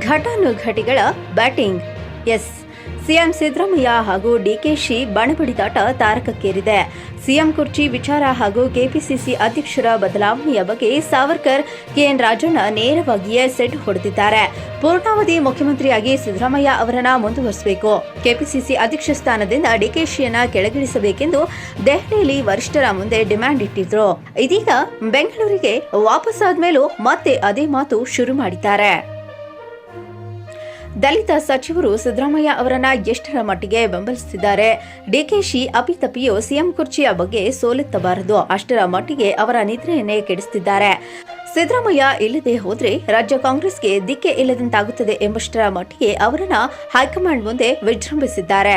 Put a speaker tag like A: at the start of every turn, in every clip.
A: ಘಟಾನುಘಟಿಗಳ batting. ಎಸ್. CM Siddaramaiah ಹಾಗೂ DKShi ಬಣಬಡಿದಾಟ ತಾರಕಕ್ಕೇರಿದೆ. CM ಕುರ್ಚಿ ವಿಚಾರ ಹಾಗೂ ಕೆಪಿಸಿಸಿ ಅಧ್ಯಕ್ಷರ ಬದಲಾವಣೆಯ ಬಗ್ಗೆ ಸಾವರ್ಕರ್, ಕೆಎನ್ ರಾಜಣ್ಣ ನೇರವಾಗಿಯೇ ಸೆಟ್ ಹೊಡೆದಿದ್ದಾರೆ. ಪೂರ್ಣಾವಧಿ ಮುಖ್ಯಮಂತ್ರಿಯಾಗಿ ಸಿದ್ದರಾಮಯ್ಯ ಅವರನ್ನ ಮುಂದುವರಿಸಬೇಕು. ಕೆಪಿಸಿಸಿ ಅಧ್ಯಕ್ಷ ಸ್ಥಾನದಿಂದ ಡಿಕೆಶಿಯನ್ನ ಕೆಳಗಿಳಿಸಬೇಕೆಂದು ದೆಹಲಿಯಲ್ಲಿ ವರಿಷ್ಠರ ಮುಂದೆ ಡಿಮ್ಯಾಂಡ್ ಇಟ್ಟಿದ್ರು. ಇದೀಗ ಬೆಂಗಳೂರಿಗೆ ವಾಪಸ್ ಆದ್ಮೇಲೂ ಮತ್ತೆ ಅದೇ ಮಾತು ಶುರು ಮಾಡಿದ್ದಾರೆ. ದಲಿತ ಸಚಿವರು ಸಿದ್ದರಾಮಯ್ಯ ಅವರನ್ನ ಎಷ್ಟರ ಮಟ್ಟಿಗೆ ಬೆಂಬಲಿಸುತ್ತಿದ್ದಾರೆ? ಡಿಕೆಶಿ ಅಪಿತಪಿಯು ಸಿಎಂ ಕುರ್ಚಿಯ ಬಗ್ಗೆ ಸೋಲೆತ್ತಬಾರದು. ಅಷ್ಟರ ಮಟ್ಟಿಗೆ ಅವರ ನಿದ್ರೆಯನ್ನೇ ಕೆಡಿಸುತ್ತಿದ್ದಾರೆ ಸಿದ್ದರಾಮಯ್ಯ ಇಲ್ಲದೆ ಹೋದರೆ ರಾಜ್ಯ ಕಾಂಗ್ರೆಸ್ಗೆ ದಿಕ್ಕೆ ಇಲ್ಲದಂತಾಗುತ್ತದೆ ಎಂಬಷ್ಟರ ಮಟ್ಟಿಗೆ ಅವರನ್ನ ಹೈಕಮಾಂಡ್ ಮುಂದೆ ವಿಜೃಂಭಿಸಿದ್ದಾರೆ.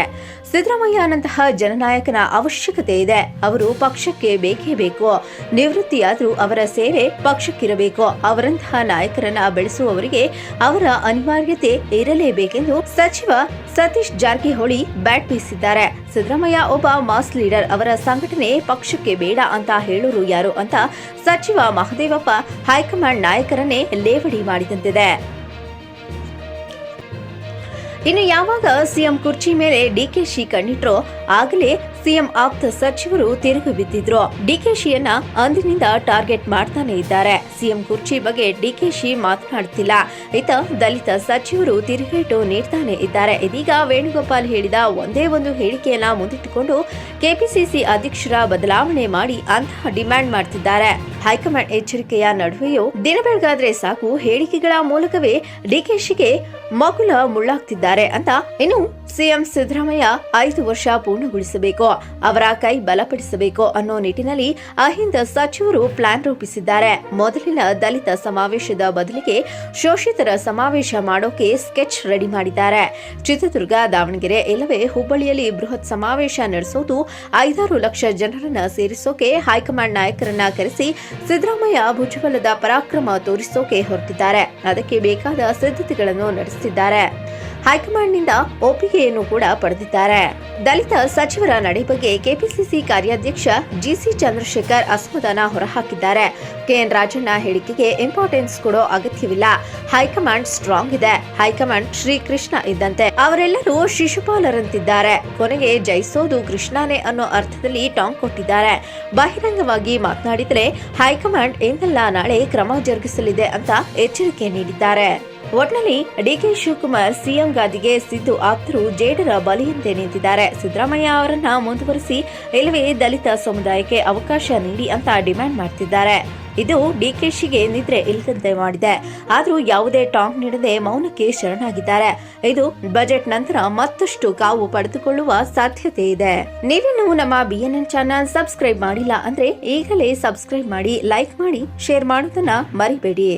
A: ಸಿದ್ದರಾಮಯ್ಯನಂತಹ ಜನನಾಯಕನ ಅವಶ್ಯಕತೆ ಇದೆ. ಅವರು ಪಕ್ಷಕ್ಕೆ ಬೇಕೇ ಬೇಕು. ನಿವೃತ್ತಿಯಾದರೂ ಅವರ ಸೇವೆ ಪಕ್ಷಕ್ಕಿರಬೇಕು. ಅವರಂತಹ ನಾಯಕರನ್ನ ಬೆಳೆಸುವವರಿಗೆ ಅವರ ಅನಿವಾರ್ಯತೆ ಇರಲೇಬೇಕೆಂದು ಸಚಿವ ಸತೀಶ್ ಜಾರಕಿಹೊಳಿ ಬ್ಯಾಟ್ ಬೀಸಿದ್ದಾರೆ. ಸಿದ್ದರಾಮಯ್ಯ ಒಬ್ಬ ಮಾಸ್ ಲೀಡರ್, ಅವರ ಸಂಘಟನೆ ಪಕ್ಷಕ್ಕೆ ಬೇಡ ಅಂತ ಹೇಳೋರು ಯಾರು ಅಂತ ಸಚಿವ ಮಹದೇವಪ್ಪ ಹೈಕಮಾಂಡ್ ನಾಯಕರನ್ನೇ ಲೇವಡಿ ಮಾಡಿದಂತಿದೆ. ಇನ್ನು ಯಾವಾಗ ಸಿಎಂ ಕುರ್ಚಿ ಮೇಲೆ ಡಿಕೆಶಿ ಕಣ್ಣಿಟ್ರೋ, ಆಗಲೇ ಸಿಎಂ ಆಪ್ತ ಸಚಿವರು ತಿರುಗಿ ಬಿದ್ದಿದ್ರು. ಡಿಕೆಶಿಯನ್ನ ಅಂದಿನಿಂದ ಟಾರ್ಗೆಟ್ ಮಾಡ್ತಾನೆ ಇದ್ದಾರೆ. ಸಿಎಂ ಕುರ್ಚಿ ಬಗ್ಗೆ ಡಿಕೆಶಿ ಮಾತನಾಡುತ್ತಿಲ್ಲ ಈತ ದಲಿತ ಸಚಿವರು ತಿರುಗೇಟು ನೀಡ್ತಾನೆ ಇದ್ದಾರೆ. ಇದೀಗ ವೇಣುಗೋಪಾಲ್ ಹೇಳಿದ ಒಂದೇ ಒಂದು ಹೇಳಿಕೆಯನ್ನ ಮುಂದಿಟ್ಟುಕೊಂಡು ಕೆಪಿಸಿಸಿ ಅಧ್ಯಕ್ಷರ ಬದಲಾವಣೆ ಮಾಡಿ ಅಂತಹ ಡಿಮ್ಯಾಂಡ್ ಮಾಡ್ತಿದ್ದಾರೆ. ಹೈಕಮಾಂಡ್ ಎಚ್ಚರಿಕೆಯ ನಡುವೆಯೂ ದಿನ ಬೆಳಗಾದ್ರೆ ಸಾಕು ಹೇಳಿಕೆಗಳ ಮೂಲಕವೇ ಡಿಕೆಶಿಗೆ ಮಗುಲ ಮುಳ್ಳಾಗ್ತಿದ್ದಾರೆ ಅಂತ ಇನ್ನು ಸಿಎಂ ಸಿದ್ದರಾಮಯ್ಯ ಐದು ವರ್ಷ ಪೂರ್ಣಗೊಳಿಸಬೇಕು. ಅವರ ಕೈ ಬಲಪಡಿಸಬೇಕು ಅನ್ನೋ ನಿಟ್ಟಿನಲ್ಲಿ ಅಹಿಂದ ಸಚಿವರು ಪ್ಲಾನ್ ರೂಪಿಸಿದ್ದಾರೆ. ಮೊದಲಿನ ದಲಿತ ಸಮಾವೇಶದ ಬದಲಿಗೆ ಶೋಷಿತರ ಸಮಾವೇಶ ಮಾಡೋಕೆ ಸ್ಕೆಚ್ ರೆಡಿ ಮಾಡಿದ್ದಾರೆ. ಚಿತ್ರದುರ್ಗ, ದಾವಣಗೆರೆ ಇಲ್ಲವೇ ಹುಬ್ಬಳ್ಳಿಯಲ್ಲಿ ಬೃಹತ್ ಸಮಾವೇಶ ನಡೆಸೋದು ಐದಾರು ಲಕ್ಷ ಜನರನ್ನ ಸೇರಿಸೋಕೆ ಹೈಕಮಾಂಡ್ ನಾಯಕರನ್ನ ಕರೆಸಿ ಸಿದ್ದರಾಮಯ್ಯ ಭುಜಬಲದ ಪರಾಕ್ರಮ ತೋರಿಸೋಕೆ ಹೊರಟಿದ್ದಾರೆ. ಅದಕ್ಕೆ ಬೇಕಾದ ಸಿದ್ಧತೆಗಳನ್ನು ನಡೆಸುತ್ತಿದ್ದಾರೆ ಹೈಕಮಾಂಡ್ನಿಂದ ಒಪ್ಪಿಗೆಯನ್ನು ಕೂಡ ಪಡೆದಿದ್ದಾರೆ. ದಲಿತ ಸಚಿವರ ನಡೆ ಬಗ್ಗೆ ಕೆಪಿಸಿಸಿ ಕಾರ್ಯಾಧ್ಯಕ್ಷ ಜಿಸಿ ಚಂದ್ರಶೇಖರ್ ಅಸಮಾಧಾನ ಹೊರಹಾಕಿದ್ದಾರೆ. ಕೆಎನ್ ರಾಜಣ್ಣ ಹೇಳಿಕೆಗೆ ಇಂಪಾರ್ಟೆನ್ಸ್ ಕೊಡೋ ಅಗತ್ಯವಿಲ್ಲ. ಹೈಕಮಾಂಡ್ ಸ್ಟ್ರಾಂಗ್ ಇದೆ. ಹೈಕಮಾಂಡ್ ಶ್ರೀ ಕೃಷ್ಣ ಇದ್ದಂತೆ ಅವರೆಲ್ಲರೂ ಶಿಶುಪಾಲರಂತಿದ್ದಾರೆ. ಕೊನೆಗೆ ಜಯಿಸೋದು ಕೃಷ್ಣನೇ ಅನ್ನೋ ಅರ್ಥದಲ್ಲಿ ಟಾಂಗ್ ಕೊಟ್ಟಿದ್ದಾರೆ. ಬಹಿರಂಗವಾಗಿ ಮಾತನಾಡಿದರೆ ಹೈಕಮಾಂಡ್ ಎಂದಲ್ಲ ನಾಳೆ ಕ್ರಮ ಜರುಗಿಸಲಿದೆ ಅಂತ ಎಚ್ಚರಿಕೆ ನೀಡಿದ್ದಾರೆ. ಒಟ್ನಲ್ಲಿ ಡಿಕೆ ಶಿವಕುಮಾರ್ ಸಿಎಂ ಗಾದಿಗೆ ಸಿದ್ದು ಆಪ್ತರು ಜೇಡರ ಬಲಿಯಂತೆ ನಿಂತಿದ್ದಾರೆ. ಸಿದ್ದರಾಮಯ್ಯ ಅವರನ್ನ ಮುಂದುವರಿಸಿ ಇಲ್ಲವೇ ದಲಿತ ಸಮುದಾಯಕ್ಕೆ ಅವಕಾಶ ನೀಡಿ ಅಂತ ಡಿಮ್ಯಾಂಡ್ ಮಾಡ್ತಿದ್ದಾರೆ. ಇದು ಡಿಕೆಶಿಗೆ ನಿದ್ರೆ ಇಲ್ಲದಂತೆ ಮಾಡಿದೆ. ಆದರೂ ಯಾವುದೇ ಟಾಂಗ್ ನೀಡದೆ ಮೌನಕ್ಕೆ ಶರಣಾಗಿದ್ದಾರೆ. ಇದು ಬಜೆಟ್ ನಂತರ ಮತ್ತಷ್ಟು ಕಾವು ಪಡೆದುಕೊಳ್ಳುವ ಸಾಧ್ಯತೆ ಇದೆ. ನೀವಿನ್ನು ನಮ್ಮ ಬಿಎನ್ಎನ್ ಚಾನಲ್ ಸಬ್ಸ್ಕ್ರೈಬ್ ಮಾಡಿಲ್ಲ ಅಂದ್ರೆ ಈಗಲೇ ಸಬ್ಸ್ಕ್ರೈಬ್ ಮಾಡಿ, ಲೈಕ್ ಮಾಡಿ, ಶೇರ್ ಮಾಡೋದನ್ನ ಮರಿಬೇಡಿ.